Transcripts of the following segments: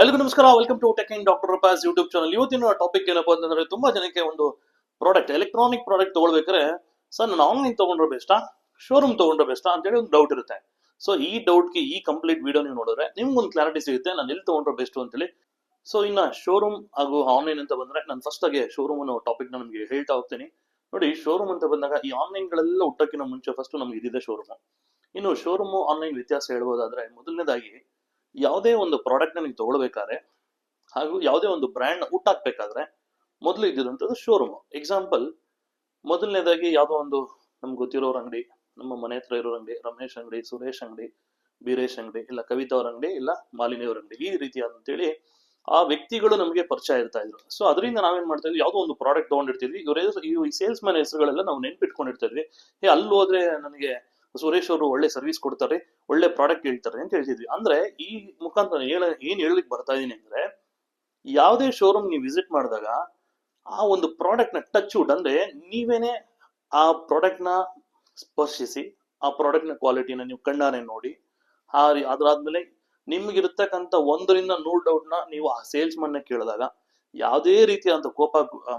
ಎಲ್ರಿಗೂ ನಮಸ್ಕಾರ. Welcome to tech in doctor Roopa's YouTube channel ಇವತ್ತಿನ ಟಾಪಿಕ್ ಏನಪ್ಪಾ ಅಂತಂದ್ರೆ, ತುಂಬಾ ಜನಕ್ಕೆ ಒಂದು ಪ್ರಾಡಕ್ಟ್ ಎಲೆಕ್ಟ್ರಾನಿಕ್ ಪ್ರಾಡಕ್ಟ್ ತಗೊಳ್ಬೇಕಾದ್ರೆ ಸರ್ ನಾನು ಆನ್ಲೈನ್ ತಗೊಂಡ್ರೆ ಬೆಸ್ಟಾ ಶೋರೂಮ್ ತಗೊಂಡ್ರೆ ಬೆಸ್ಟಾ ಅಂತೇಳಿ ಒಂದು ಡೌಟ್ ಇರುತ್ತೆ. ಸೊ ಈ ಡೌಟ್ಗೆ ಈ ಕಂಪ್ಲೀಟ್ ವಿಡಿಯೋ ನೀವು ನೋಡಿದ್ರೆ, ನಿಮ್ಗೊಂದು ಕ್ಲಾರಿಟಿ ಸಿಗುತ್ತೆ, ನಾನು ಎಲ್ಲಿ ತಗೊಂಡ್ರೆ ಬೆಸ್ಟ್ ಅಂತೇಳಿ. ಸೊ ಇನ್ನ ಶೋರೂಮ್ ಹಾಗೂ ಆನ್ಲೈನ್ ಅಂತ ಬಂದ್ರೆ, ನಾನು ಫಸ್ಟ್ ಆಗಿ ಶೋರೂಮ್ ಅನ್ನೋ ಟಾಪಿಕ್ ನಮಗೆ ಹೇಳ್ತಾ ಹೋಗ್ತೀನಿ. ನೋಡಿ ಶೋರೂಮ್ ಅಂತ ಬಂದಾಗ, ಈ ಆನ್ಲೈನ್ ಗಳೆಲ್ಲ ಹುಟ್ಟಕ್ಕಿಂತ ಮುಂಚೆ ಫಸ್ಟ್ ನಮ್ಗೆ ಇದಿದೆ ಶೋರೂಮ್ ಇನ್ನು ಶೋರೂಮ್ ಆನ್ಲೈನ್ ವ್ಯತ್ಯಾಸ ಹೇಳ್ಬೋದಾದ್ರೆ, ಮೊದಲನೇದಾಗಿ ಯಾವುದೇ ಒಂದು ಪ್ರಾಡಕ್ಟ್ ನೀವು ತಗೊಳ್ಬೇಕಾದ್ರೆ ಹಾಗೂ ಯಾವುದೇ ಒಂದು ಬ್ರ್ಯಾಂಡ್ ಹುಟ್ಟಾಕ್ಬೇಕಾದ್ರೆ ಮೊದಲು ಇದ್ದಿರುವಂಥದ್ದು ಶೋರೂಮ್ ಎಕ್ಸಾಂಪಲ್ ಮೊದಲನೇದಾಗಿ ಯಾವುದೋ ಒಂದು ನಮ್ಗೆ ಗೊತ್ತಿರೋರ ಅಂಗಡಿ, ನಮ್ಮ ಮನೆ ಹತ್ರ ಇರೋ ಅಂಗಡಿ, ರಮೇಶ್ ಅಂಗಡಿ, ಸುರೇಶ್ ಅಂಗಡಿ, ಬೀರೇಶ್ ಅಂಗಡಿ, ಇಲ್ಲ ಕವಿತಾ ಅವ್ರ ಅಂಗಡಿ, ಇಲ್ಲ ಮಾಲಿನಿ ಅವ್ರ ಅಂಗಡಿ, ಈ ರೀತಿ ಅಂತೇಳಿ ಆ ವ್ಯಕ್ತಿಗಳು ನಮಗೆ ಪರಿಚಯ ಇರ್ತಾ ಇದ್ರು. ಸೊ ಅದರಿಂದ ನಾವೇನ್ ಮಾಡ್ತಾ ಇದ್ವಿ, ಯಾವುದೋ ಒಂದು ಪ್ರಾಡಕ್ಟ್ ತಗೊಂಡಿರ್ತಿದ್ವಿ. ಇವ್ರ ಈ ಸೇಲ್ಸ್ ಮ್ಯಾನ್ ಹೆಸರುಗಳೆಲ್ಲ ನಾವು ನೆನ್ಪಿಟ್ಕೊಂಡಿರ್ತಾ ಇದ್ವಿ. ಏ ಅಲ್ಲಿ ಹೋದ್ರೆ ನನಗೆ ಸುರೇಶ್ ಅವರು ಒಳ್ಳೆ ಸರ್ವಿಸ್ ಕೊಡ್ತಾರೆ, ಒಳ್ಳೆ ಪ್ರಾಡಕ್ಟ್ ಹೇಳ್ತಾರೆ ಅಂತ ಹೇಳ್ತಿದ್ವಿ. ಅಂದ್ರೆ ಈ ಮುಖಾಂತರ ಹೇಳ, ಏನ್ ಹೇಳಲಿಕ್ಕೆ ಬರ್ತಾ ಇದೀನಿ ಅಂದ್ರೆ, ಯಾವುದೇ ಶೋರೂಮ್ ನೀವು ವಿಸಿಟ್ ಮಾಡಿದಾಗ ಆ ಒಂದು ಪ್ರಾಡಕ್ಟ್ನ ಟಚ್ ವುಡ್ ಅಂದ್ರೆ ನೀವೇನೆ ಆ ಪ್ರಾಡಕ್ಟ್ನ ಸ್ಪರ್ಶಿಸಿ, ಆ ಪ್ರಾಡಕ್ಟ್ನ ಕ್ವಾಲಿಟಿನ ನೀವು ಕಣ್ಣಾರೆ ನೋಡಿ, ಆ ಅದಾದ್ಮೇಲೆ ನಿಮ್ಗಿರ್ತಕ್ಕಂಥ ಒಂದರಿಂದ ನೂರು ಡೌಟ್ನ ನೀವು ಆ ಸೇಲ್ಸ್ ಮನ್ನ ಕೇಳಿದಾಗ ಯಾವುದೇ ರೀತಿಯಾದ ಕೋಪ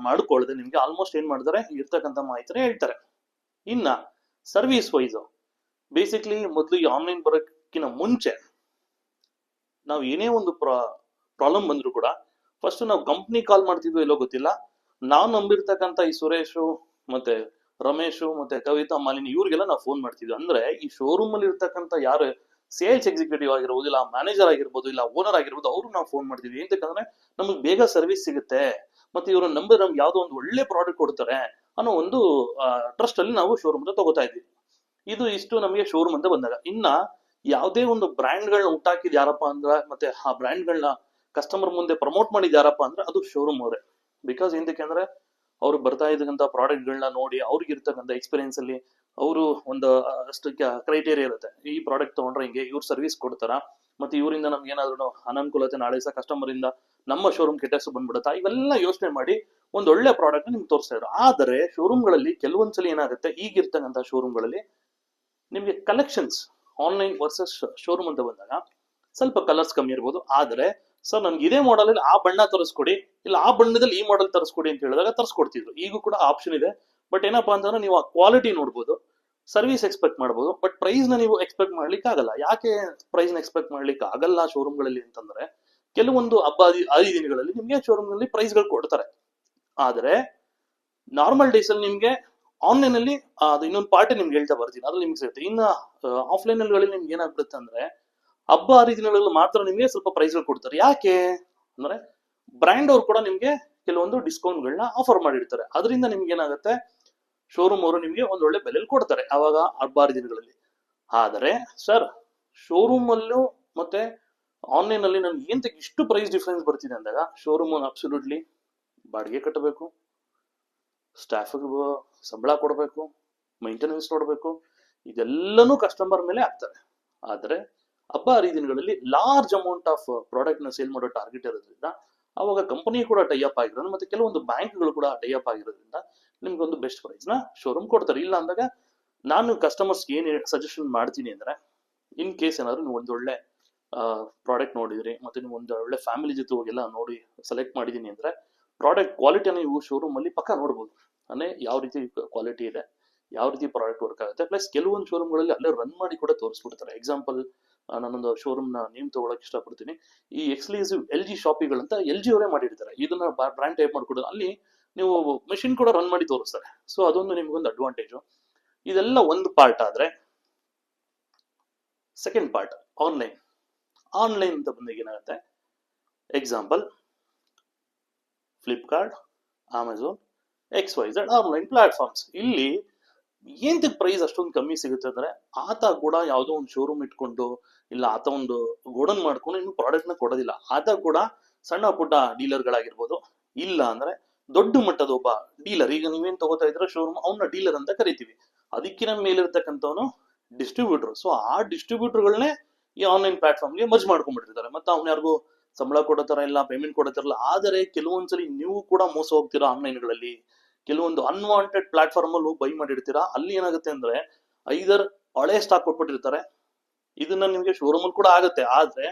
ಮಾಡ್ಕೊಳ್ಳದೆ ನಿಮ್ಗೆ ಆಲ್ಮೋಸ್ಟ್ ಏನ್ ಮಾಡ್ತಾರೆ, ಇರ್ತಕ್ಕಂಥ ಮಾಹಿತಿನ ಹೇಳ್ತಾರೆ. ಇನ್ನ ಸರ್ವಿಸ್ ವೈಸ್ ಬೇಸಿಕ್ಲಿ ಮೊದಲು ಈ ಆನ್ಲೈನ್ ಬರೋಕ್ಕಿಂತ ಮುಂಚೆ ನಾವು ಏನೇ ಒಂದು ಪ್ರಾಬ್ಲಮ್ ಬಂದ್ರು ಕೂಡ ಫಸ್ಟ್ ನಾವು ಕಂಪ್ನಿ ಕಾಲ್ ಮಾಡ್ತಿದ್ವಿ ಇಲ್ಲೋ ಗೊತ್ತಿಲ್ಲ. ನಾವು ನಂಬಿರ್ತಕ್ಕಂಥ ಈ ಸುರೇಶು ಮತ್ತೆ ರಮೇಶು ಮತ್ತೆ ಕವಿತಾ ಮಾಲಿನಿ ಇವ್ರಿಗೆಲ್ಲ ನಾವು ಫೋನ್ ಮಾಡ್ತಿದ್ವಿ. ಅಂದ್ರೆ ಈ ಶೋರೂಮ್ ಅಲ್ಲಿ ಇರ್ತಕ್ಕಂಥ ಯಾರು ಸೇಲ್ಸ್ ಎಕ್ಸಿಕ್ಯೂಟಿವ್ ಆಗಿರ್ಬೋದು ಇಲ್ಲ ಮ್ಯಾನೇಜರ್ ಆಗಿರ್ಬೋದು ಇಲ್ಲ ಓನರ್ ಆಗಿರ್ಬೋದು ಅವ್ರು ನಾವು ಫೋನ್ ಮಾಡ್ತಿದ್ವಿ. ಅಂತಂದ್ರೆ ನಮಗೆ ಬೇಗ ಸರ್ವಿಸ್ ಸಿಗುತ್ತೆ. ಮತ್ತೆ ಇವ್ರ ನಂಬರ್ ನಮ್ಗೆ ಯಾವುದೋ ಒಂದು ಒಳ್ಳೆ ಪ್ರಾಡಕ್ಟ್ ಕೊಡ್ತಾರೆ ಅನ್ನೋ ಒಂದು ಟ್ರಸ್ಟ್ ಅಲ್ಲಿ ನಾವು ಶೋರೂಮ್ ತಗೋತಾ ಇದ್ವಿ. ಇದು ಇಷ್ಟು ನಮಗೆ ಶೋರೂಮ್ ಅಂತ ಬಂದಾಗ. ಇನ್ನ ಯಾವುದೇ ಒಂದು ಬ್ರ್ಯಾಂಡ್ ಗಳನ್ನ ಹುಟ್ಟಾಕಿದ್ ಯಾರಪ್ಪ ಅಂದ್ರ, ಮತ್ತೆ ಆ ಬ್ರ್ಯಾಂಡ್ ಗಳನ್ನ ಕಸ್ಟಮರ್ ಮುಂದೆ ಪ್ರಮೋಟ್ ಮಾಡಿದ ಯಾರಪ್ಪ ಅಂದ್ರೆ ಅದು ಶೋರೂಮ್ ಅವರೇ. ಬಿಕಾಸ್ ಏನಕ್ಕೆ ಅಂದ್ರೆ ಅವ್ರು ಬರ್ತಾ ಇದ್ದಂತ ಪ್ರಾಡಕ್ಟ್ ಗಳನ್ನ ನೋಡಿ, ಅವ್ರಿಗೆ ಇರ್ತಕ್ಕಂಥ ಎಕ್ಸ್ಪೀರಿಯನ್ಸ್ ಅಲ್ಲಿ ಅವರು ಒಂದು ಅಷ್ಟು ಕ್ರೈಟೇರಿಯಾ ಇರುತ್ತೆ. ಈ ಪ್ರಾಡಕ್ಟ್ ತಗೊಂಡ್ರೆ ಹಿಂಗೆ, ಇವ್ರು ಸರ್ವಿಸ್ ಕೊಡ್ತಾರ? ಮತ್ತೆ ಇವರಿಂದ ನಮ್ಗೆ ಏನಾದ್ರು ಅನಾನುಕೂಲತೆ ನಾಳೆ ಸಹ ಕಸ್ಟಮರ್ ಇಂದ ನಮ್ಮ ಶೋರೂಮ್ ಕೆಟ್ಟ ಹೆಸರು ಬಂದ್ಬಿಡುತ್ತಾ? ಇವೆಲ್ಲ ಯೋಚನೆ ಮಾಡಿ ಒಂದ್ ಒಳ್ಳೆ ಪ್ರಾಡಕ್ಟ್ ನಿಮ್ಗೆ ತೋರಿಸ್ತಾ ಇದ್ರು. ಆದರೆ ಶೋರೂಮ್ಗಳಲ್ಲಿ ಕೆಲವೊಂದ್ಸಲಿ ಏನಾಗುತ್ತೆ, ಈಗಿರ್ತಕ್ಕಂಥ ಶೋರೂಮ್ಗಳಲ್ಲಿ ನಿಮಗೆ ಕಲೆಕ್ಷನ್ಸ್ ಆನ್ಲೈನ್ ವರ್ಸಸ್ ಶೋರೂಮ್ ಅಂತ ಬಂದಾಗ ಸ್ವಲ್ಪ ಕಲರ್ಸ್ ಕಮ್ಮಿ ಇರ್ಬೋದು. ಆದರೆ ಸರ್, ನನ್ಗೆ ಇದೇ ಮಾಡೆಲ್ ಆ ಬಣ್ಣ ತರಿಸ್ಕೊಡಿ, ಇಲ್ಲ ಆ ಬಣ್ಣದಲ್ಲಿ ಈ ಮಾಡೆಲ್ ತರಿಸ್ಕೊಡಿ ಅಂತ ಹೇಳಿದಾಗ ತರಿಸ್ಕೊಡ್ತಿದ್ರು. ಈಗೂ ಕೂಡ ಆಪ್ಷನ್ ಇದೆ. ಬಟ್ ಏನಪ್ಪಾ ಅಂತಂದ್ರೆ ನೀವು ಆ ಕ್ವಾಲಿಟಿ ನೋಡ್ಬೋದು ಸರ್ವಿಸ್ ಎಕ್ಸ್ಪೆಕ್ಟ್ ಮಾಡ್ಬೋದು. ಬಟ್ ಪ್ರೈಸ್ನ ನೀವು ಎಕ್ಸ್ಪೆಕ್ಟ್ ಮಾಡ್ಲಿಕ್ಕೆ ಆಗಲ್ಲ. ಯಾಕೆ ಪ್ರೈಸ್ನ ಎಕ್ಸ್ಪೆಕ್ಟ್ ಮಾಡ್ಲಿಕ್ಕೆ ಆಗಲ್ಲ ಶೋರೂಮ್ಗಳಲ್ಲಿ ಅಂತಂದ್ರೆ, ಕೆಲವೊಂದು ಹಬ್ಬ ದಿನಗಳಲ್ಲಿ ನಿಮ್ಗೆ ಶೋರೂಮ್ನಲ್ಲಿ ಪ್ರೈಸ್ಗಳು ಕೊಡ್ತಾರೆ. ಆದ್ರೆ ನಾರ್ಮಲ್ ಡೇಸ್ ಅಲ್ಲಿ ನಿಮ್ಗೆ ಆನ್ಲೈನ್ ಅಲ್ಲಿ ಅದು ಇನ್ನೊಂದು ಪಾರ್ಟಿ ನಿಮ್ಗೆ ಹೇಳ್ತಾ ಬರ್ತೀನಿ. ಅದ್ರಲ್ಲಿ ನಿಮ್ಗೆ ಸಿಗುತ್ತೆ. ಇನ್ನು ಆಫ್ಲೈನ್ ಅಲ್ಲಿ ನಿಮ್ಗೆ ಏನಾಗ್ಬಿಡುತ್ತೆ ಅಂದ್ರೆ, ಹಬ್ಬ ಹರಿದಿನಗಳಲ್ಲಿ ಮಾತ್ರ ನಿಮ್ಗೆ ಸ್ವಲ್ಪ ಪ್ರೈಸ್ಗಳು ಕೊಡ್ತಾರೆ. ಯಾಕೆ? ಅಂದ್ರೆ ಬ್ರ್ಯಾಂಡ್ ಅವ್ರು ಕೂಡ ನಿಮ್ಗೆ ಕೆಲವೊಂದು ಡಿಸ್ಕೌಂಟ್ ಗಳನ್ನ ಆಫರ್ ಮಾಡಿರ್ತಾರೆ. ಅದರಿಂದ ನಿಮ್ಗೆ ಏನಾಗುತ್ತೆ? ಶೋರೂಮ್ ಅವರು ನಿಮ್ಗೆ ಒಂದೊಳ್ಳೆ ಬೆಲೆಯಲ್ಲಿ ಕೊಡ್ತಾರೆ ಅವಾಗ ಹಬ್ಬ ಹರಿದಿನಗಳಲ್ಲಿ. ಆದರೆ ಸರ್ ಶೋರೂಮ್ ಅಲ್ಲೂ ಮತ್ತೆ ಆನ್ಲೈನ್ ಅಲ್ಲಿ ನನ್ಗೆ ಏನ್ ಇಷ್ಟು ಪ್ರೈಸ್ ಡಿಫ್ರೆನ್ಸ್ ಬರ್ತಿದೆ ಅಂದಾಗ ಶೋರೂಮ್ ಅಬ್ಸಲ್ಯೂಟ್ಲಿ ಬಾಡಿಗೆ ಕಟ್ಟಬೇಕು. ಸ್ಟಾಫ್ ಸಂಬಳ ಕೊಡಬೇಕು ಮೈಂಟೆನೆನ್ಸ್ ನೋಡಬೇಕು, ಇದೆಲ್ಲನೂ ಕಸ್ಟಮರ್ ಮೇಲೆ ಆಗ್ತದೆ. ಆದರೆ ಹಬ್ಬ ಹರಿದಿನಗಳಲ್ಲಿ ಲಾರ್ಜ್ ಅಮೌಂಟ್ ಆಫ್ ಪ್ರಾಡಕ್ಟ್ನ ಸೇಲ್ ಮಾಡೋ ಟಾರ್ಗೆಟ್ ಇರೋದ್ರಿಂದ, ಅವಾಗ ಕಂಪನಿ ಕೂಡ ಟೈಅಪ್ ಆಗಿರೋದು ಮತ್ತೆ ಕೆಲವೊಂದು ಬ್ಯಾಂಕ್ಗಳು ಕೂಡ ಟೈಅಪ್ ಆಗಿರೋದ್ರಿಂದ ನಿಮ್ಗೆ ಒಂದು ಬೆಸ್ಟ್ ಪ್ರೈಸ್ನ ಶೋರೂಮ್ ಕೊಡ್ತಾರೆ. ಇಲ್ಲ ಅಂದಾಗ ನಾನು ಕಸ್ಟಮರ್ಸ್ ಏನ್ ಸಜೆಷನ್ ಮಾಡ್ತೀನಿ ಅಂದ್ರೆ ಇನ್ ಕೇಸ್ ಏನಾದ್ರು ನೀವು ಒಂದೊಳ್ಳೆ ಪ್ರಾಡಕ್ಟ್ ನೋಡಿದ್ರಿ, ಮತ್ತೆ ನೀವು ಒಂದೊಳ್ಳೆ ಫ್ಯಾಮಿಲಿ ಜೊತೆ ಹೋಗೆಲ್ಲ ನೋಡಿ ಸೆಲೆಕ್ಟ್ ಮಾಡಿದೀನಿ ಅಂದ್ರೆ ಪ್ರಾಡಕ್ಟ್ ಕ್ವಾಲಿಟಿನ ನೀವು ಶೋರೂಮ್ ಅಲ್ಲಿ ಪಕ್ಕ ನೋಡ್ಬೋದು. ಅಂದ್ರೆ ಯಾವ ರೀತಿ ಕ್ವಾಲಿಟಿ ಇದೆ, ಯಾವ ರೀತಿ ಪ್ರಾಡಕ್ಟ್ ವರ್ಕ್ ಆಗುತ್ತೆ ಪ್ಲಸ್ ಕೆಲವೊಂದು ಶೋರೂಮ್ಗಳಲ್ಲಿ ಅಲ್ಲೇ ರನ್ ಮಾಡಿ ಕೂಡ ತೋರಿಸ್ಬಿಡ್ತಾರೆ. ಎಕ್ಸಾಂಪಲ್ ನಾನೊಂದು ಶೋರೂಮ್ನ ನೇಮ್ ತಗೊಳಕ್ ಇಷ್ಟಪಡ್ತೀನಿ. ಈ ಎಕ್ಸ್ಕ್ಲೂಸಿವ್ ಎಲ್ ಜಿ ಅಂತ ಎಲ್ ಜಿ ಅವರೇ ಮಾಡಿರ್ತಾರೆ. ಇದನ್ನ ಬ್ರ್ಯಾಂಡ್ ಟೈಪ್ ಮಾಡ್ಕೊಡೋದು. ಅಲ್ಲಿ ನೀವು ಮೆಷಿನ್ ಕೂಡ ರನ್ ಮಾಡಿ ತೋರಿಸ್ತಾರೆ. ಸೊ ಅದೊಂದು ನಿಮ್ಗೊಂದು ಅಡ್ವಾಂಟೇಜು ಇದೆಲ್ಲ ಒಂದು ಪಾರ್ಟ್ ಆದ್ರೆ ಸೆಕೆಂಡ್ ಪಾರ್ಟ್ ಆನ್ಲೈನ್ ಆನ್ಲೈನ್ ಅಂತ ಬಂದಾಗ ಏನಾಗುತ್ತೆ? Example Flipkart Amazon X Y Z online platforms ಇಲ್ಲಿ ಏಂತಕ್ ಪ್ರೈಸ್ ಅಷ್ಟೊಂದು ಕಮ್ಮಿ ಸಿಗುತ್ತೆ ಅಂದ್ರೆ ಆತ ಕೂಡ ಯಾವುದೋ ಒಂದು ಶೋರೂಮ್ ಇಟ್ಕೊಂಡು ಇಲ್ಲ ಆತ ಒಂದು ಗೋಡನ್ ಮಾಡ್ಕೊಂಡು ಇನ್ನು ಪ್ರಾಡಕ್ಟ್ನ ಕೊಡೋದಿಲ್ಲ. ಆತ ಕೂಡ ಸಣ್ಣ ಪುಟ್ಟ ಡೀಲರ್ಗಳಾಗಿರ್ಬೋದು ಇಲ್ಲ ಅಂದ್ರೆ ದೊಡ್ಡ ಮಟ್ಟದ ಒಬ್ಬ ಡೀಲರ್ ಈಗ ನೀವೇನ್ ತಗೋತಾ ಇದ್ರೆ ಶೋರೂಮ್ ಅವನ್ನ ಡೀಲರ್ ಅಂತ ಕರಿತೀವಿ. ಅದಕ್ಕಿನ ಮೇಲಿರ್ತಕ್ಕಂಥವನು ಡಿಸ್ಟ್ರಿಬ್ಯೂಟರ್ ಸೊ ಆ ಡಿಸ್ಟ್ರಿಬ್ಯೂಟರ್ಗಳನ್ನೇ ಈ ಆನ್ಲೈನ್ ಪ್ಲಾಟ್ಫಾರ್ಮ್ಗೆ ಮರ್ಜ್ ಮಾಡ್ಕೊಂಡ್ಬಿಟ್ಟಿರ್ತಾರೆ. ಮತ್ತೆ ಅವ್ನ ಯಾರಿಗೂ ಸಂಬಳ ಕೊಡೋತರ ಇಲ್ಲ ಪೇಮೆಂಟ್ ಕೊಡೋತಾರಲ್ಲ ಆದರೆ ಕೆಲವೊಂದ್ಸಲಿ ನೀವು ಕೂಡ ಮೋಸ ಹೋಗ್ತೀರಾ ಆನ್ಲೈನ್ಗಳಲ್ಲಿ ಕೆಲವೊಂದು ಅನ್ವಾಂಟೆಡ್ ಪ್ಲಾಟ್ಫಾರ್ಮ್ ಅಲ್ಲಿ ಬೈ ಮಾಡಿರ್ತೀರಾ. ಅಲ್ಲಿ ಏನಾಗುತ್ತೆ ಅಂದ್ರೆ ಐದರ್ ಹಳೆ ಸ್ಟಾಕ್ ಕೊಟ್ಬಿಟ್ಟಿರ್ತಾರೆ. ಇದನ್ನ ನಿಮ್ಗೆ ಶೋರೂಮ್ ಅಲ್ಲಿ ಕೂಡ ಆಗುತ್ತೆ. ಆದ್ರೆ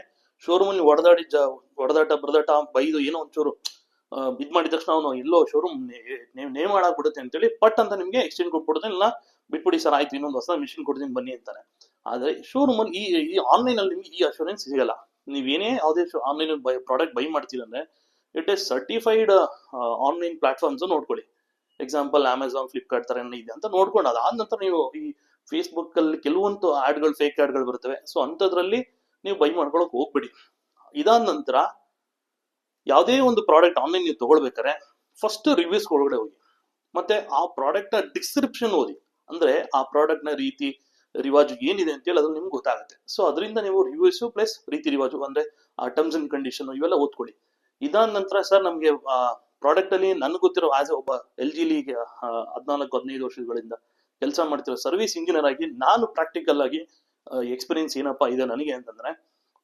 ಶೋರೂಮ್ ಅಲ್ಲಿ ಹೊಡೆದಾಡಿ ಹೊಡೆದಾಟ ಬಡದಾಟ ಬೈದು ಏನೋ ಒಂಚೂರು ಇದ್ ಮಾಡಿದ ತಕ್ಷಣ ಅವನು ಎಲ್ಲೋ ಶೋರೂಮ್ ನೇಮ್ ಹಾಳಾಗ್ಬಿಡುತ್ತೆ ಅಂತೇಳಿ ಪಟ್ ಅಂತ ನಿಮ್ಗೆ ಎಕ್ಸ್ಚೇಂಜ್ ಕೊಟ್ಬಿಡುತ್ತೆ ಇಲ್ಲ, ಬಿಟ್ಬಿಡಿ ಸರ್, ಆಯ್ತು, ಇನ್ನೊಂದು ಹೊಸ ಮಿಷಿನ್ ಕೊಡ್ತೀನಿ, ಬನ್ನಿ ಅಂತಾನೆ ಆದ್ರೆ ಶೋರೂಮ್ ಅಲ್ಲಿ ಈ ಆನ್ಲೈನ್ ಅಲ್ಲಿ ನಿಮ್ಗೆ ಈ ಅಶೂರೆನ್ಸ್ ಸಿಗಲ್ಲ. ನೀವೇನೇ ಯಾವುದೇ online buy product buy ಮಾಡ್ತೀರಂದ್ರೆ it is certified online platforms ನೋಡ್ಕೊಳ್ಳಿ. ಎಕ್ಸಾಂಪಲ್ ಅಮೆಝಾನ್ ಫ್ಲಿಪ್ಕಾರ್ಟ್ ತರ ಇದೆ ಅಂತ ನೋಡ್ಕೊಂಡು, ಅದಾದ ನಂತರ ನೀವು ಈ ಫೇಸ್ಬುಕ್ ಅಲ್ಲಿ ಕೆಲವೊಂದು ಆಡ್ಗಳು ಫೇಕ್ ಆಡ್ಗಳು ಬರ್ತವೆ ಸೊ ಅಂಥದ್ರಲ್ಲಿ ನೀವು ಬೈ ಮಾಡ್ಕೊಳಕ್ ಹೋಗ್ಬಿಡಿ. ಇದಾದ ನಂತರ ಯಾವುದೇ ಒಂದು ಪ್ರಾಡಕ್ಟ್ ಆನ್ಲೈನ್ ನೀವು ತಗೊಳ್ಬೇಕಾದ್ರೆ ಫಸ್ಟ್ ರಿವ್ಯೂಸ್ ಒಳಗಡೆ ಹೋಗಿ. ಮತ್ತೆ ಆ ಪ್ರಾಡಕ್ಟ್ನ ಡಿಸ್ಕ್ರಿಪ್ಷನ್ ಓದಿ. ಅಂದ್ರೆ ಆ ಪ್ರಾಡಕ್ಟ್ನ ರೀತಿ ರಿವಾಜು ಏನಿದೆ ಅಂತೇಳಿ ಅದು ನಿಮ್ಗೆ ಗೊತ್ತಾಗುತ್ತೆ. ಸೊ ಅದರಿಂದ ನೀವು ರಿವ್ಯೂಸ್ ಪ್ಲಸ್ ರೀತಿ ರಿವಾಜು ಅಂದ್ರೆ, ಆ ಟರ್ಮ್ಸ್ ಅಂಡ್ ಕಂಡೀಷನ್ ಇವೆಲ್ಲ ಓದ್ಕೊಳ್ಳಿ. ಇದಾದ ನಂತರ ಸರ್ ನಮಗೆ ಪ್ರಾಡಕ್ಟ್ ಅಲ್ಲಿ ನನ್ಗೆ ಗೊತ್ತಿರೋ ಆಸ್ ಒಬ್ಬ ಎಲ್ ಜಿಲಿ ಹದಿನಾಲ್ಕು, ಹದಿನೈದು ವರ್ಷಗಳಿಂದ ಕೆಲಸ ಮಾಡ್ತಿರೋ ಸರ್ವಿಸ್ ಇಂಜಿನಿಯರ್ ಆಗಿ ನಾನು ಪ್ರಾಕ್ಟಿಕಲ್ ಆಗಿ ಎಕ್ಸ್ಪೀರಿಯನ್ಸ್ ಏನಪ್ಪಾ ಇದೆ ನನಗೆ ಅಂತಂದ್ರೆ,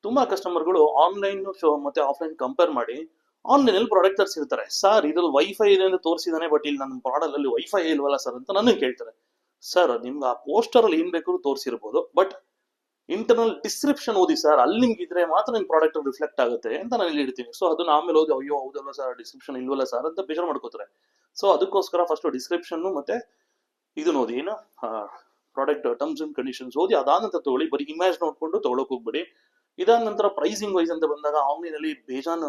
ತುಂಬಾ ಕಸ್ಟಮರ್ಗಳು ಆನ್ಲೈನ್ ಶೋ ಮತ್ತೆ ಆಫ್ಲೈನ್ ಕಂಪೇರ್ ಮಾಡಿ ಆನ್ಲೈನ್ ಅಲ್ಲಿ ಪ್ರಾಡಕ್ಟ್ ತರಿಸಿರ್ತಾರೆ. ಸರ್ ಇದ್ರಲ್ಲಿ ವೈಫೈ ಇದೆ ಅಂತ ತೋರಿಸಿದಾನೆ ಬಟ್ ಇಲ್ಲಿ ನನ್ನ ಪ್ರಾಡಕ್ಟ್ ಅಲ್ಲಿ ವೈಫೈ ಇಲ್ವಲ್ಲ ಸರ್ ಅಂತ ನನಗೆ ಕೇಳ್ತಾರೆ. ಸರ್ ನಿಮ್ಗೆ ಆ ಪೋಸ್ಟರ್ ಅಲ್ಲಿ ಏನ್ ಬೇಕಾದ್ರೂ ತೋರಿಸಿರ್ಬೋದು ಬಟ್ ಇಂಟರ್ನಲ್ ಡಿಸ್ಕ್ರಿಪ್ಷನ್ ಓದಿ ಸರ್ ಅಲ್ಲಿ ನಿಮ್ಗೆ ಇದ್ರೆ ಮಾತ್ರ ನಿಮ್ ಪ್ರಾಡಕ್ಟ್ ರಿಫ್ಲೆಕ್ಟ್ ಆಗುತ್ತೆ ಅಂತ ನಾನು ಇಲ್ಲಿ ಇಡ್ತೀನಿ ಸೊ ಅದನ್ನ ಆಮೇಲೆ ಓದಿ, ಅಯ್ಯೋ, ಹೌದಲ್ಲ ಸರ್ ಡಿಸ್ಕ್ರಿಪ್ಷನ್ ಇಲ್ವಲ್ಲ ಸರ್ ಅಂತ ಬೇಜಾರು ಮಾಡ್ಕೋತಾರೆ. ಸೊ ಅದಕ್ಕೋಸ್ಕರ ಫಸ್ಟ್ ಡಿಸ್ಕ್ರಿಪ್ಷನ್ ಮತ್ತೆ ಇದನ್ನ ಓದಿ ಏನು? ಪ್ರಾಡಕ್ಟ್ ಟರ್ಮ್ಸ್ ಅಂಡ್ ಕಂಡೀಷನ್ಸ್ ಓದಿ ಅದಾದ ನಂತರ ತಗೊಳ್ಳಿ, ಬರೀ ಇಮೇಜ್ ನೋಡ್ಕೊಂಡು ತಗೊಳಕ್ ಹೋಗ್ಬೇಡಿ. ಇದಾದ ನಂತರ ಪ್ರೈಸಿಂಗ್ ವೈಸ್ ಅಂತ ಬಂದಾಗ ಆನ್ಲೈನ್ ಅಲ್ಲಿ ಬೇಜಾನ್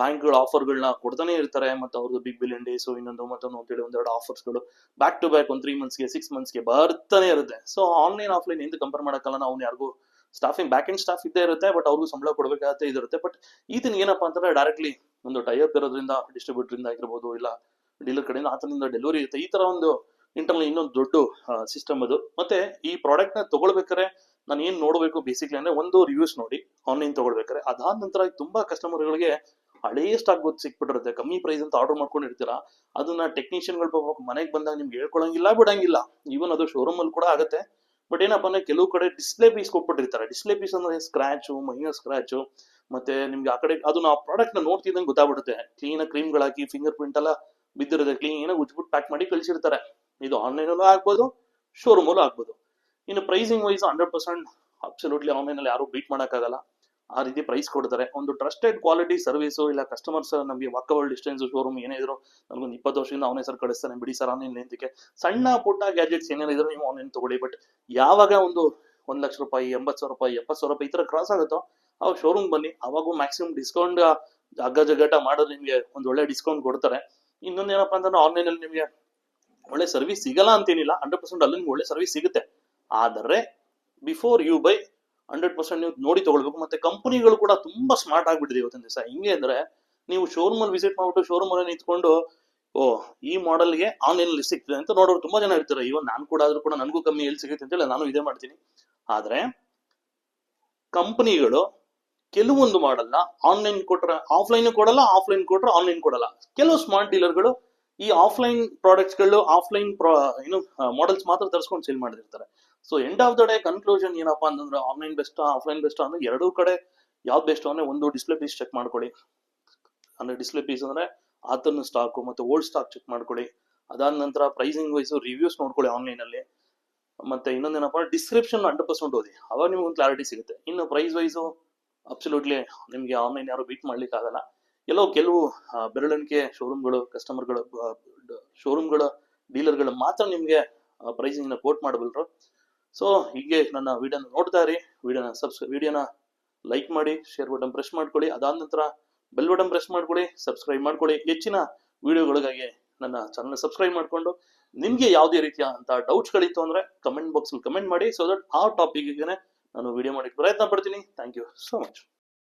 ಬ್ಯಾಂಕ್ಗಳ ಆಫರ್ಗಳನ್ನ ಕೊಡ್ತಾನೆ ಇರ್ತಾರೆ, ಮತ್ತೆ ಅವ್ರದ್ದು ಬಿಗ್ ಬಿಲಿಯನ್ ಡೇಸ್ ಇನ್ನೊಂದು ಮತ್ತೊಂದು ಅಂತೇಳಿ ಒಂದೆರಡು ಆಫರ್ಸ್ಗಳು ಬ್ಯಾಕ್ ಟು ಬ್ಯಾಕ್ ಒಂದು ತ್ರೀ ಮಂತ್ಸ್ಗೆ ಸಿಕ್ಸ್ ಮಂತ್ಸ್ಗೆ ಬರ್ತಾನೆ ಇರುತ್ತೆ. ಸೊ ಆನ್ಲೈನ್ ಆಫ್ಲೈನ್ ಎಂದು ಕಂಪೇರ್ ಮಾಡೋಕ್ಕಲ್ಲ, ನಾವು ಯಾರಿಗೂ ಸ್ಟಾಫಿಂಗ್ ಬ್ಯಾಕ್ ಎಂಡ್ ಸ್ಟಾಫ್ ಇದ್ದೇ ಇರುತ್ತೆ ಬಟ್ ಅವ್ರಿಗೂ ಸಂಬಳ ಕೊಡಬೇಕಾಗತ್ತೆ ಇದಿರುತ್ತೆ ಬಟ್ ಇದನ್ನ ಏನಪ್ಪಾ ಅಂತಂದ್ರೆ ಡೈರೆಕ್ಟ್ಲಿ ಒಂದು ಟೈಅಪ್ ಇರೋದ್ರಿಂದ ಡಿಸ್ಟ್ರಿಬ್ಯೂಟರ್ ಆಗಿರ್ಬೋದು, ಇಲ್ಲ ಡೀಲರ್ ಕಡೆಯಿಂದ ಆತನಿಂದ ಡೆಲಿವರಿ ಇರುತ್ತೆ. ಈ ತರ ಒಂದು ಇಂಟರ್ನಲ್ ಇನ್ನೊಂದು ದೊಡ್ಡ ಸಿಸ್ಟಮ್ ಅದು. ಮತ್ತೆ ಈ ಪ್ರಾಡಕ್ಟ್ನ ತಗೊಳ್ಬೇಕಾದ್ರೆ ನಾನು ಏನ್ ನೋಡಬೇಕು ಬೇಸಿಕ್ಲಿ ಅಂದ್ರೆ ಒಂದು ರಿವ್ಯೂಸ್ ನೋಡಿ ಆನ್ಲೈನ್ ತಗೊಳ್ಬೇಕಾದ್ರೆ. ಅದಾದ ನಂತರ ತುಂಬಾ ಕಸ್ಟಮರ್ಗಳಿಗೆ ಹಳೇ ಸ್ಟಾಕ್ ಗೊತ್ತು ಸಿಕ್ಬಿಟ್ಟಿರುತ್ತೆ. ಕಮ್ಮಿ ಪ್ರೈಸ್ ಅಂತ ಆರ್ಡರ್ ಮಾಡ್ಕೊಂಡಿರ್ತೀರಾ, ಅದನ್ನ ಟೆಕ್ನಿಷಿಯನ್ಗಳು ಮನೆಗೆ ಬಂದಾಗ ನಿಮ್ಗೆ ಹೇಳ್ಕೊಳಂಗಿಲ್ಲ, ಬಿಡಂಗಿಲ್ಲ. ಈವನ್ ಅದು ಶೋರೂಮ್ ಅಲ್ಲಿ ಕೂಡ ಆಗುತ್ತೆ. ಬಟ್ ಏನಪ್ಪ ಅಂದ್ರೆ ಕೆಲವು ಕಡೆ ಡಿಸ್ಪ್ಲೇ ಪೀಸ್ ಕೊಟ್ಬಿಟ್ಟಿರ್ತಾರೆ. ಡಿಸ್ಪ್ಲೇ ಪೀಸ್ ಅಂದ್ರೆ ಸ್ಕ್ರಾಚು ಮೈನರ್ ಸ್ಕ್ರಾಚು ಮತ್ತೆ ನಿಮ್ಗೆ ಆ ಕಡೆ ಅದನ್ನ ಆ ಪ್ರಾಡಕ್ಟ್ನ ನೋಡ್ತಿದ್ದಂಗೆ ಗೊತ್ತಾಗ್ಬಿಡುತ್ತೆ. ಕ್ಲೀನ್ ಕ್ರೀಮ್ಗಳು ಹಾಕಿ ಫಿಂಗರ್ ಪ್ರಿಂಟ್ ಎಲ್ಲ ಬಿದ್ದಿರುತ್ತೆ. ಕ್ಲೀನ್ ಆಗಿ ಉಜ್ಬಿಟ್ಟು ಪ್ಯಾಕ್ ಮಾಡಿ ಕಳಿಸಿರ್ತಾರೆ. ಇದು ಆನ್ಲೈನ್ ಅಲ್ಲೂ ಆಗ್ಬೋದು ಶೋರೂಮ್ ಅಲ್ಲೂ ಆಗ್ಬೋದು. ಇನ್ನು pricing wise hundred percent absolutely online ಅಲ್ಲಿ ಯಾರು ಬೀಟ್ ಮಾಡೋಕ್ಕಾಗಲ್ಲ. ಆ ರೀತಿ ಪ್ರೈಸ್ ಕೊಡ್ತಾರೆ. ಒಂದು ಟ್ರಸ್ಟೆಡ್ ಕ್ವಾಲಿಟಿ ಸರ್ವಿಸು ಇಲ್ಲ ಕಸ್ಟಮರ್ಸ್ ನಮಗೆ ವಾಕಬಲ್ ಡಿಸ್ಟೆನ್ಸ್ ಶೋರೂಮ್ ಏನೇ ಇದ್ರು ನನಗೊಂದು ಇಪ್ಪತ್ತು ವರ್ಷದಿಂದ ಅವನೇ ಸರ್ ಕಳಿಸ್ತಾನೆ. ಬಿಡಿ ಸರ್ ಆನ್ಲೈನ್ ನಿಂತಿಕೆ. ಸಣ್ಣ ಪುಟ್ಟ ಗ್ಯಾಜೆಟ್ಸ್ ಏನೇನಿದ್ರು ನೀವು ಆನ್ಲೈನ್ ತಗೊಳ್ಳಿ. ಬಟ್ ಯಾವಾಗ ಒಂದು ಒಂದ್ ಲಕ್ಷ ರೂಪಾಯಿ ಎಂಬತ್ತು ಸಾವಿರ ರೂಪಾಯಿ ಎಪ್ಪತ್ತು ಸಾವಿರ ರೂಪಾಯಿ ಈ ತರ ಕ್ರಾಸ್ ಆಗುತ್ತೋ ಅವಾಗ ಶೋರೂಮ್ ಬನ್ನಿ. ಅವಾಗೂ ಮ್ಯಾಕ್ಸಿಮಮ್ ಡಿಸ್ಕೌಂಟ್ ಅಗ್ಗ ಜಗ್ಗಾಟ ಮಾಡೋದು ನಿಮಗೆ ಒಂದು ಒಳ್ಳೆ ಡಿಸ್ಕೌಂಟ್ ಕೊಡ್ತಾರೆ. ಇನ್ನೊಂದು ಏನಪ್ಪಾ ಅಂತಂದ್ರೆ ಆನ್ಲೈನ್ ಅಲ್ಲಿ ನಿಮಗೆ ಒಳ್ಳೆ ಸರ್ವಿಸ್ ಸಿಗಲ್ಲ ಅಂತೇನಿಲ್ಲ. ಹಂಡ್ರೆಡ್ ಪರ್ಸೆಂಟ್ ಅಲ್ಲಿ ನಿಮ್ಗೆ ಒಳ್ಳೆ ಸರ್ವಿಸ್ ಸಿಗುತ್ತೆ. ಆದರೆ before you buy hundred percent ನೀವು ನೋಡಿ ತಗೊಳ್ಬೇಕು. ಮತ್ತೆ ಕಂಪನಿಗಳು ಕೂಡ ತುಂಬಾ ಸ್ಮಾರ್ಟ್ ಆಗ್ಬಿಟ್ಟಿದೆ ಇವತ್ತಿನ ದಿವಸ. ಹಿಂಗೆ ಅಂದ್ರೆ ನೀವು ಶೋರೂಮ್ ಅಲ್ಲಿ ವಿಸಿಟ್ ಮಾಡ್ಬಿಟ್ಟು ಶೋರೂಮ್ ಅಲ್ಲಿ ನಿಂತ್ಕೊಂಡು, ಓ, ಈ ಮಾಡೆಲ್ಗೆ ಆನ್ಲೈನ್ ಅಲ್ಲಿ ಸಿಗ್ತದೆ ಅಂತ ನೋಡೋರು ತುಂಬಾ ಜನ ಇರ್ತಾರೆ. ಇವನ್ ನಾನು ಕೂಡ ಆದ್ರೂ ಕೂಡ ನನಗೂ ಕಮ್ಮಿ ಎಲ್ಲಿ ಸಿಗುತ್ತೆ ಅಂತೇಳಿ ನಾನು ಇದೇ ಮಾಡ್ತೀನಿ. ಆದ್ರೆ ಕಂಪನಿಗಳು ಕೆಲವೊಂದು ಮಾಡಲ್ಲ ಆನ್ಲೈನ್ ಕೊಟ್ರೆ ಆಫ್ಲೈನ್ ಕೊಡಲ್ಲ ಆಫ್ಲೈನ್ ಕೊಟ್ರೆ ಆನ್ಲೈನ್ ಕೊಡಲ್ಲ. ಕೆಲವು ಸ್ಮಾರ್ಟ್ ಡೀಲರ್ಗಳು ಈ ಆಫ್ಲೈನ್ ಪ್ರಾಡಕ್ಟ್ಸ್ಗಳು ಆಫ್ಲೈನ್ ಏನು ಮಾಡೆಲ್ಸ್ ಮಾತ್ರ ತರಿಸ್ಕೊಂಡು ಸೇಲ್ ಮಾಡಿರ್ತಾರೆ so end of the day conclusion ಏನಪ್ಪಾ ಅಂತಂದ್ರೆ ಆನ್ಲೈನ್ ಬೆಸ್ಟ್ ಆಫ್ಲೈನ್ ಬೆಸ್ಟ್ ಅಂದ್ರೆ ಎರಡೂ ಕಡೆ ಯಾವ್ದು ಬೆಸ್ಟ್ ಅಂದ್ರೆ ಒಂದು ಡಿಸ್ಪ್ಲೇ ಪೀಸ್ ಚೆಕ್ ಮಾಡ್ಕೊಳ್ಳಿ. ಅಂದ್ರೆ ಡಿಸ್ಪ್ಲೇ ಪೀಸ್ ಅಂದ್ರೆ ಆತನ ಸ್ಟಾಕ್ ಮತ್ತೆ ಓಲ್ಡ್ ಸ್ಟಾಕ್ ಚೆಕ್ ಮಾಡ್ಕೊಳ್ಳಿ. ಅದಾದ ನಂತರ ಪ್ರೈಸಿಂಗ್ ವೈಸ್ ರಿವ್ಯೂಸ್ ನೋಡ್ಕೊಳ್ಳಿ ಆನ್ಲೈನ್ ಅಲ್ಲಿ. ಮತ್ತೆ ಇನ್ನೊಂದೇನಪ್ಪ ಡಿಸ್ಕ್ರಿಪ್ಷನ್ ಹಂಡ್ರೆಡ್ ಪರ್ಸೆಂಟ್ ಓದಿ. ಅವಾಗ ನಿಮ್ಗೆ ಒಂದು ಕ್ಲಾರಿಟಿ ಸಿಗುತ್ತೆ. ಇನ್ನು ಪ್ರೈಸ್ ವೈಸು ಅಬ್ಸಲ್ಯೂಟ್ಲಿ ನಿಮ್ಗೆ ಆನ್ಲೈನ್ ಯಾರು ಬೀಟ್ ಮಾಡ್ಲಿಕ್ಕೆ ಆಗಲ್ಲ ಎಲ್ಲೋ ಕೆಲವು ಬೆರಳಿಕೆ ಶೋರೂಮ್ಗಳು ಕಸ್ಟಮರ್ಗಳು ಶೋರೂಮ್ಗಳ ಡೀಲರ್ಗಳು ಮಾತ್ರ ನಿಮ್ಗೆ ಪ್ರೈಸಿಂಗ್ನ ಕೋಟ್ ಮಾಡಬಲ್ಲರು ಸೊ ಹೀಗೆ ನನ್ನ ವಿಡಿಯೋನ ನೋಡ್ತಾ ಇರಿ. ವಿಡಿಯೋನ ಸಬ್ಸ್ ವಿಡಿಯೋನ ಲೈಕ್ ಮಾಡಿ ಶೇರ್ ಬಟನ್ ಪ್ರೆಸ್ ಮಾಡ್ಕೊಳ್ಳಿ. ಅದಾದ ನಂತರ ಬೆಲ್ ಬಟನ್ ಪ್ರೆಸ್ ಮಾಡ್ಕೊಳ್ಳಿ ಸಬ್ಸ್ಕ್ರೈಬ್ ಮಾಡ್ಕೊಳ್ಳಿ. ಹೆಚ್ಚಿನ ವಿಡಿಯೋಗಳಿಗಾಗಿ ನನ್ನ ಚಾನಲ್ ಸಬ್ಸ್ಕ್ರೈಬ್ ಮಾಡಿಕೊಂಡು. ನಿಮಗೆ ಯಾವುದೇ ರೀತಿಯ ಅಂತ ಡೌಟ್ಸ್ಗಳಿತ್ತು ಅಂದ್ರೆ ಕಮೆಂಟ್ ಬಾಕ್ಸ್ ಕಮೆಂಟ್ ಮಾಡಿ. ಸೊ ದಟ್ ಆ ಟಾಪಿಕ್ಗೆ ನಾನು ವಿಡಿಯೋ ಮಾಡಕ್ಕೆ ಪ್ರಯತ್ನ ಪಡ್ತೀನಿ. Thank you so much